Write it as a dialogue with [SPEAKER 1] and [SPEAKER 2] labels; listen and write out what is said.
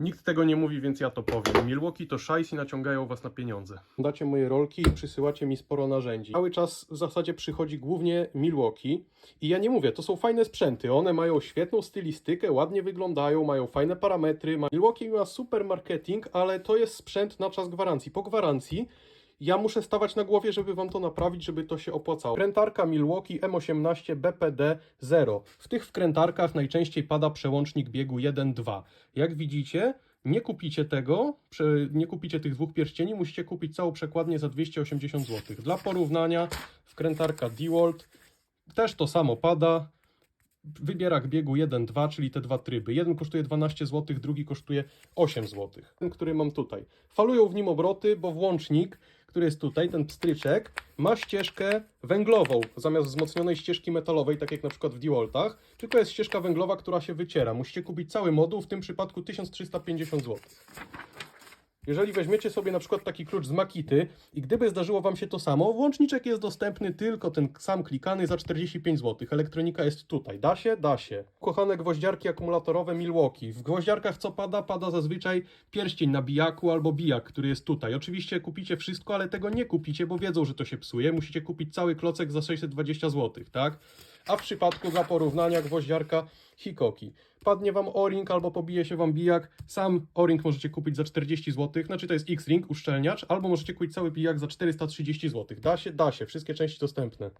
[SPEAKER 1] Nikt tego nie mówi, więc ja to powiem. Milwaukee to szajs i naciągają was na pieniądze. Dacie moje rolki i przysyłacie mi sporo narzędzi. Cały czas w zasadzie przychodzi głównie Milwaukee i ja nie mówię, to są fajne sprzęty. One mają świetną stylistykę, ładnie wyglądają, mają fajne parametry. Milwaukee ma super marketing, ale to jest sprzęt na czas gwarancji. Po gwarancji ja muszę stawać na głowie, żeby wam to naprawić, żeby to się opłacało. Wkrętarka Milwaukee M18 BPD 0. W tych wkrętarkach najczęściej pada przełącznik biegu 1-2. Jak widzicie, nie kupicie tego, nie kupicie tych dwóch pierścieni, musicie kupić całą przekładnię za 280 zł. Dla porównania, wkrętarka DeWalt też to samo pada. Wybierak biegu 1-2, czyli te dwa tryby. Jeden kosztuje 12 zł, drugi kosztuje 8 zł. Ten, który mam tutaj. Falują w nim obroty, bo włącznik, który jest tutaj, ten pstryczek, ma ścieżkę węglową zamiast wzmocnionej ścieżki metalowej, tak jak na przykład w DeWaltach, tylko jest ścieżka węglowa, która się wyciera. Musicie kupić cały moduł, w tym przypadku 1350 zł. Jeżeli weźmiecie sobie na przykład taki klucz z Makity i gdyby zdarzyło Wam się to samo, włączniczek jest dostępny tylko ten sam klikany za 45 zł. Elektronika jest tutaj. Da się? Da się. Kochane gwoździarki akumulatorowe Milwaukee. W gwoździarkach co pada? Pada zazwyczaj pierścień na bijaku albo bijak, który jest tutaj. Oczywiście kupicie wszystko, ale tego nie kupicie, bo wiedzą, że to się psuje. Musicie kupić cały klocek za 620 zł, tak? A w przypadku dla porównania gwoździarka Hikoki. Padnie Wam o-ring albo pobije się Wam bijak, sam o-ring możecie kupić za 40 zł, znaczy to jest X-ring, uszczelniacz, albo możecie kupić cały bijak za 430 zł. Da się? Da się, wszystkie części dostępne.